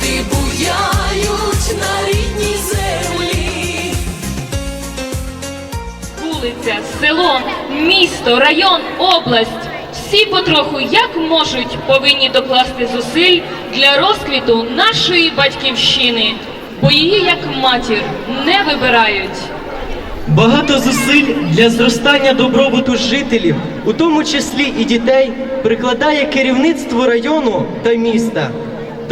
квіти буяють на рідній землі. Вулиця, село, місто, район, область. Всі потроху, як можуть, повинні докласти зусиль для розквіту нашої батьківщини, бо її як матір не вибирають. Багато зусиль для зростання добробуту жителів, у тому числі і дітей, прикладає керівництво району та міста.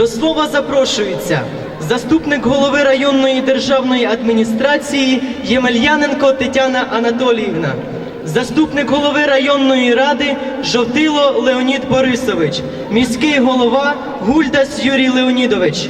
До слова запрошується заступник голови районної державної адміністрації Ємельяненко Тетяна Анатоліївна, заступник голови районної ради Жовтило Леонід Борисович, міський голова Гульдас Юрій Леонідович.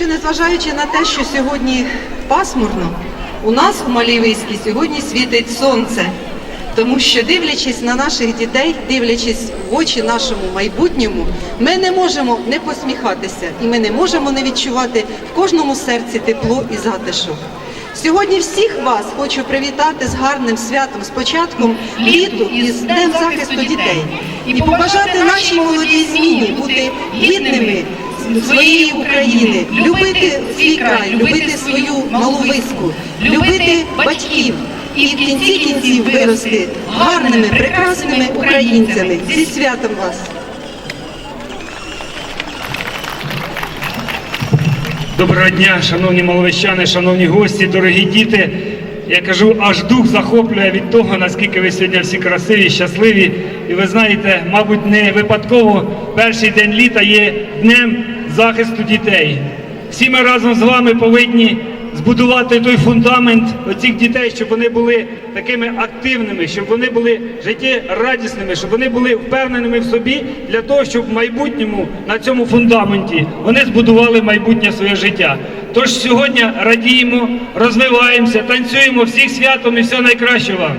Що незважаючи на те, що сьогодні пасмурно, у нас у Малівийській сьогодні світить сонце. Тому що дивлячись на наших дітей, дивлячись в очі нашому майбутньому, ми не можемо не посміхатися і ми не можемо не відчувати в кожному серці тепло і затишок. Сьогодні всіх вас хочу привітати з гарним святом, з початком літу і з Днем захисту дітей. І побажати нашій молодій зміні бути гідними своєї України, любити свій край, любити свою малу любити батьків і в кінці кінців вирости гарними, прекрасними українцями. Зі святом вас! Доброго дня, шановні маловищани, шановні гості, дорогі діти. Я кажу, аж дух захоплює від того, наскільки ви сьогодні всі красиві, щасливі. І ви знаєте, мабуть, не випадково перший день літа є днем захисту дітей. Всі ми разом з вами повинні збудувати той фундамент оцих дітей, щоб вони були такими активними, щоб вони були життєрадісними, щоб вони були впевненими в собі для того, щоб в майбутньому на цьому фундаменті вони збудували майбутнє своє життя. Тож сьогодні радіємо, розвиваємося, танцюємо всіх святом і все найкраще вам.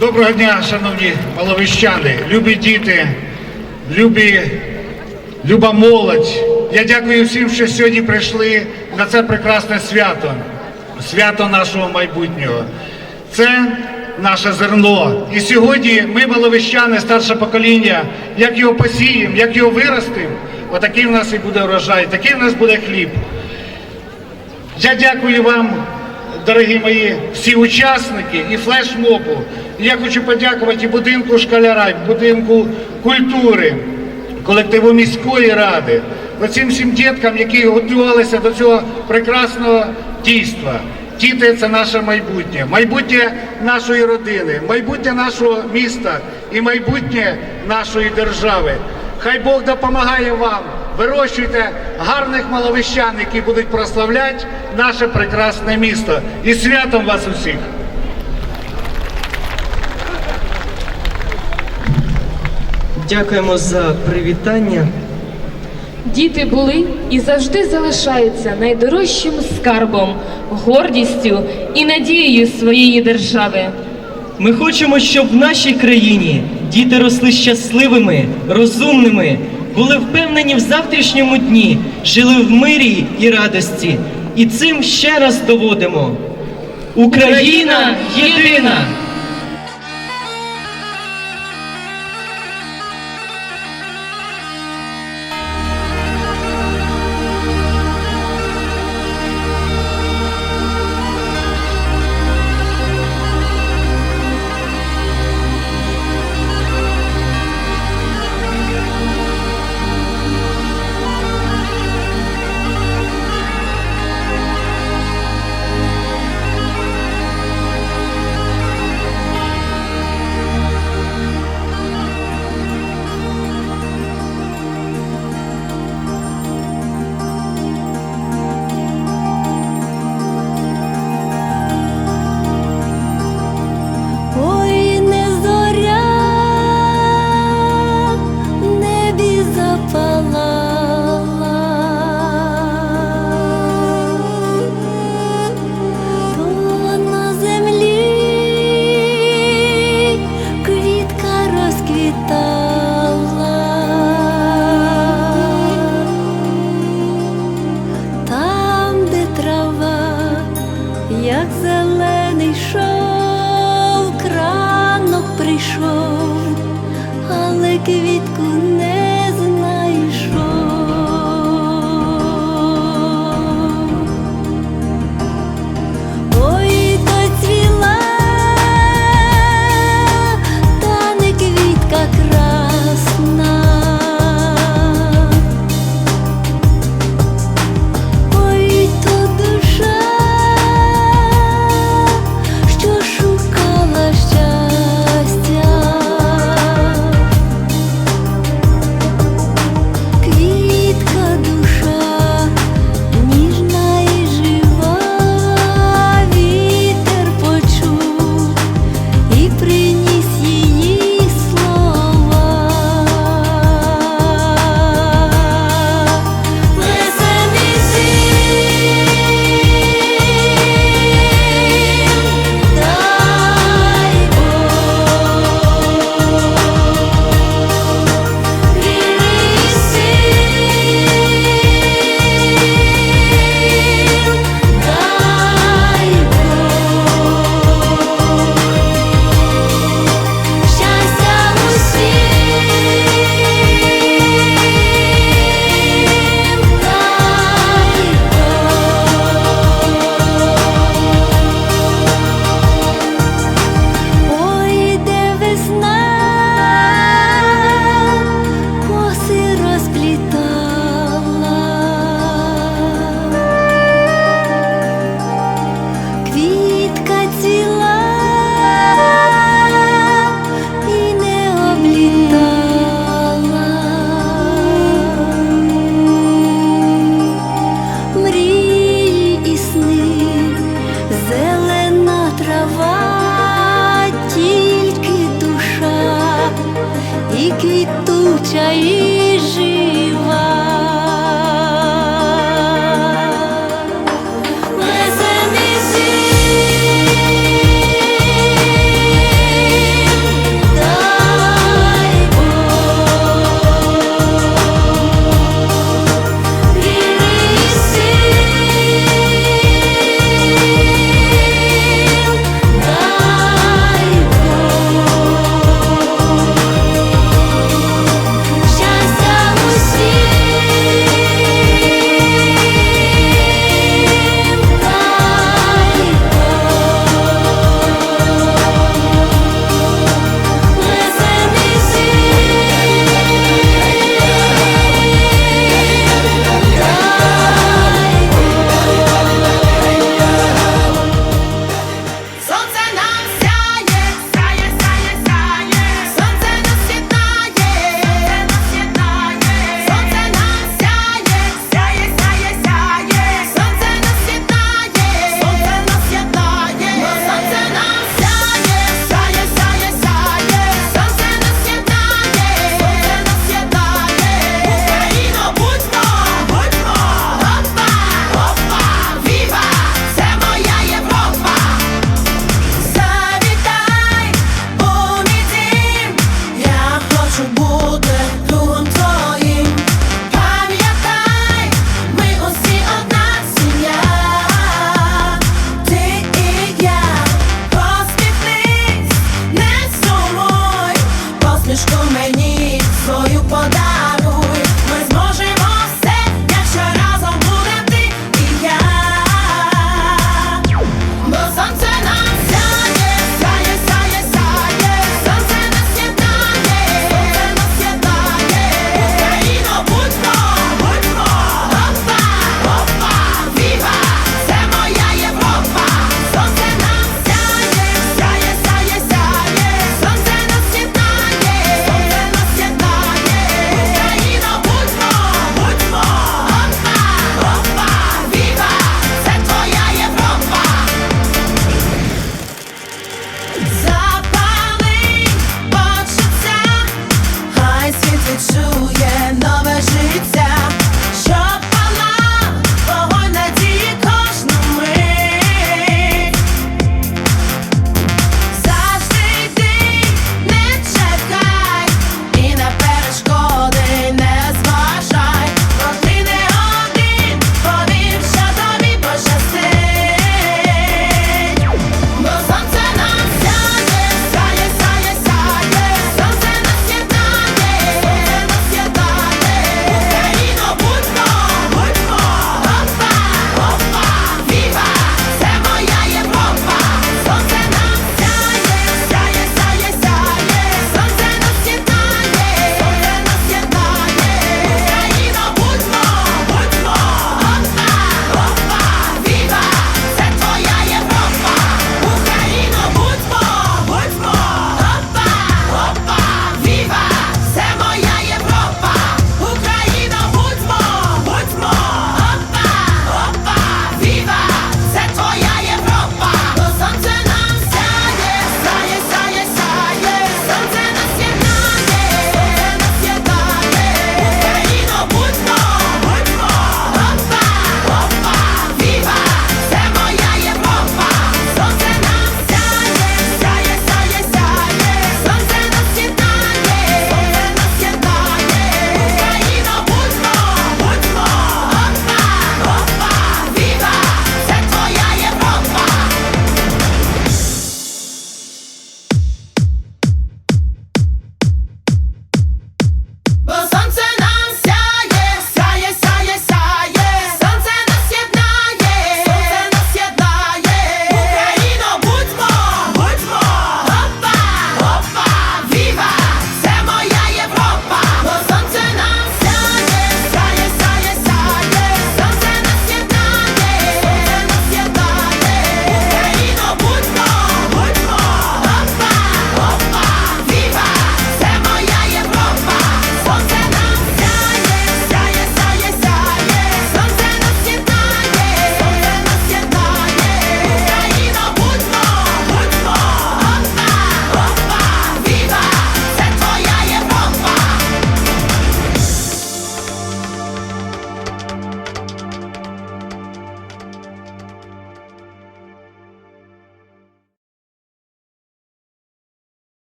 Доброго дня, шановні маловищани, любі діти, любі, люба молодь. Я дякую всім, що сьогодні прийшли на це прекрасне свято, свято нашого майбутнього. Це наше зерно. І сьогодні ми, маловищани, старше покоління, як його посіємо, як його виростимо, отакий в нас і буде врожай, такий в нас буде хліб. Я дякую вам, дорогі мої всі учасники і флешмобу. Я хочу подякувати і будинку школяра, і будинку культури, колективу міської ради, оцим всім діткам, які готувалися до цього прекрасного дійства. Діти це наше майбутнє, майбутнє нашої родини, майбутнє нашого міста і майбутнє нашої держави. Хай Бог допомагає вам. Вирощуйте гарних маловищан, які будуть прославляти наше прекрасне місто. І святом вас усіх! Дякуємо за привітання. Діти були і завжди залишаються найдорожчим скарбом, гордістю і надією своєї держави. Ми хочемо, щоб в нашій країні діти росли щасливими, розумними, були впевнені в завтрашньому дні, жили в мирі і радості. І цим ще раз доводимо. Україна єдина!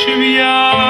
Should out.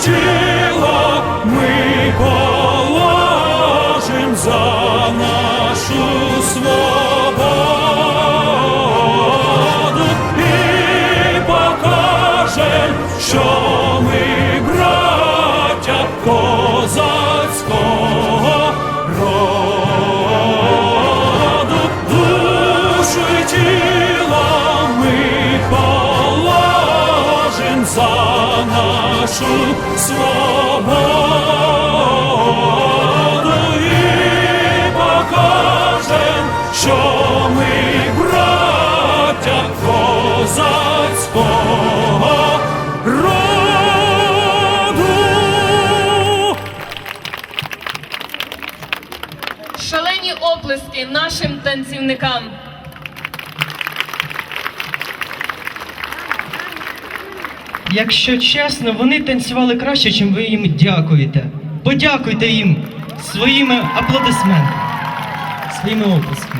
тіло ми. оплески нашим танцівникам. Якщо чесно, вони танцювали краще, чим ви їм дякуєте. Подякуйте їм своїми аплодисментами, своїми оплесками.